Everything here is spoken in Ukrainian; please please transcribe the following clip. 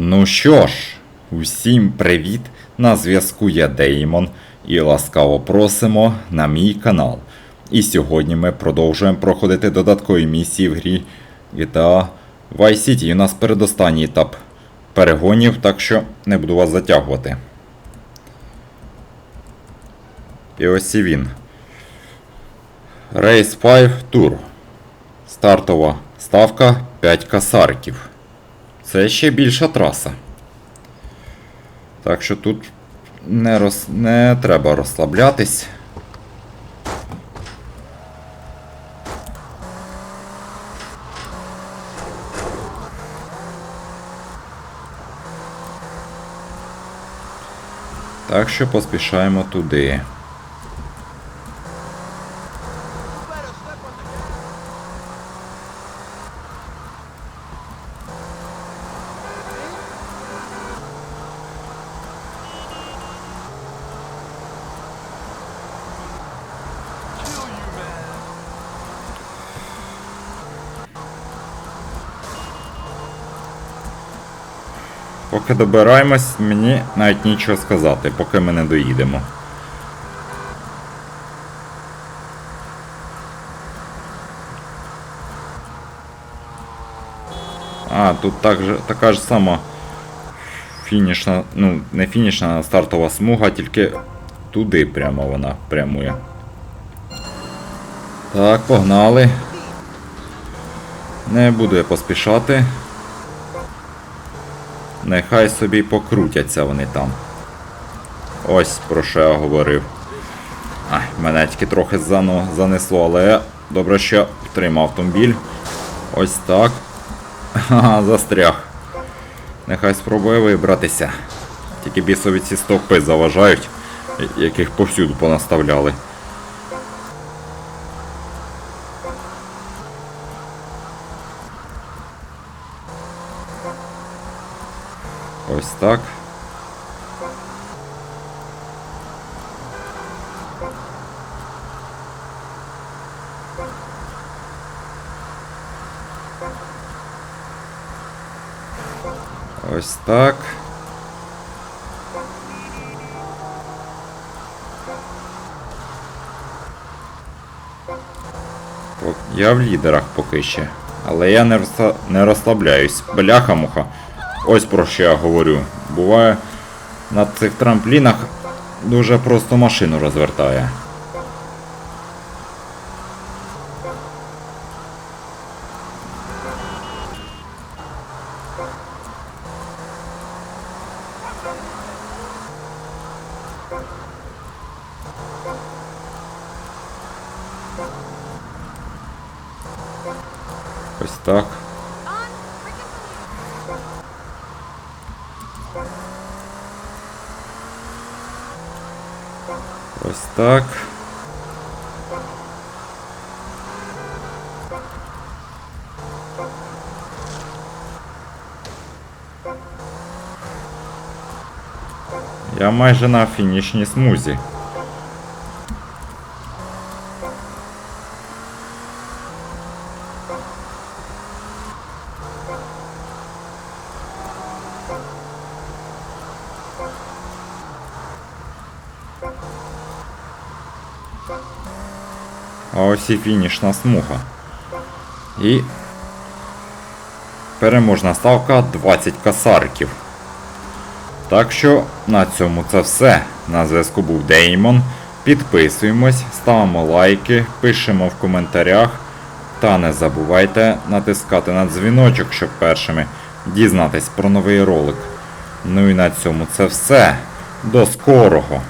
Ну що ж, усім привіт! На зв'язку я Деймон і ласкаво просимо на мій канал. І сьогодні ми продовжуємо проходити додаткові місії в грі GTA Vice City. У нас передостанній етап перегонів, так що не буду вас затягувати. І ось і він. Race 5 Tour. Стартова ставка 5 касарків. Це ще більша траса. Так що тут не, роз... не треба розслаблятись. Так що поспішаємо туди. Поки добираємось, мені навіть нічого сказати, поки ми не доїдемо. А, тут так же, така ж сама фінішна, ну, не фінішна, а стартова смуга, тільки туди прямо вона прямує. Так, погнали. Не буду я поспішати. Нехай собі покрутяться вони там. Ось про що я говорив. Ай, мене тільки трохи занесло, але добре, що втримав автомобіль. Ось так. Ха, застряг. Нехай спробує вибратися. Тільки бісові ці стовпи заважають, яких повсюду понаставляли. Ось так. Ось так. Я в лідерах поки ще. Але я не розслабляюсь. Бляха-муха. Ось про що я говорю. Буває на цих трамплінах дуже просто машину розвертає. Ось так. Ось так. Я майже на фінішній смузі. А ось і фінішна смуга. І переможна ставка 20 касарків. Так що на цьому це все. На зв'язку був Деймон. Підписуємось, ставимо лайки, пишемо в коментарях. Та не забувайте натискати на дзвіночок, щоб першими дізнатись про новий ролик. Ну і на цьому це все. До скорого!